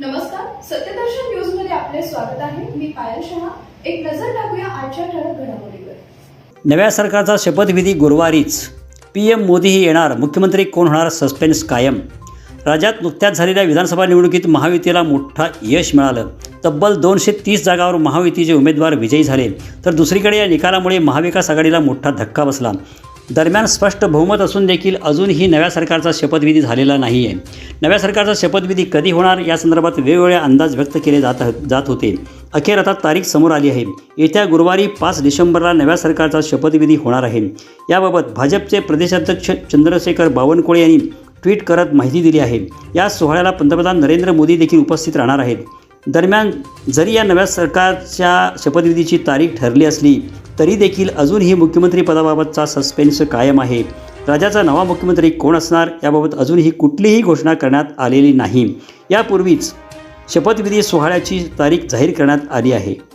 नमस्कार सत्यदर्शन न्यूजमध्ये आपले स्वागत आहे. मी पायल शहा. एक नजर टाकूया आजच्या ठळक घडामोडीवर. नव्या सरकारचा शपथविधी गुरुवारीच. पी एम मोदीही येणार. मुख्यमंत्री कोण होणार? सस्पेन्स कायम. राज्यात नुकत्याच झालेल्या विधानसभा निवडणुकीत महायुतीला मोठा यश मिळालं. तब्बल दोनशे तीस जागावर महायुतीचे उमेदवार विजयी झाले. तर दुसरीकडे या निकालामुळे महाविकास आघाडीला मोठा धक्का बसला. दरम्यान स्पष्ट बहुमत असून देखील अजूनही नव्या सरकारचा शपथविधी झालेला नाही आहे नव्या सरकारचा शपथविधी कधी होणार? या संदर्भात वेगवेगळे अंदाज व्यक्त केले जात जात होते. अखेर आता तारीख समोर आली आहे. येत्या गुरुवारी पाच डिसेंबरला नव्या सरकारचा शपथविधी होणार आहे. याबाबत भाजपचे प्रदेशाध्यक्ष चंद्रशेखर बावनकुळे यांनी ट्विट करत माहिती दिली आहे. या सोहळ्याला पंतप्रधान नरेंद्र मोदी देखील उपस्थित राहणार आहेत. दरम्यान जरी या नव्या सरकारच्या शपथविधीची तारीख ठरली असली तरी देखील अजूनही मुख्यमंत्री पदाबाबतचा सस्पेन्स कायम आहे. राज्याचा नवा मुख्यमंत्री कोण असणार? याबाबत अजूनही कुठलीही घोषणा करण्यात आलेली नाही. यापूर्वीच शपथविधी सोहळ्याची तारीख जाहीर करण्यात आली आहे.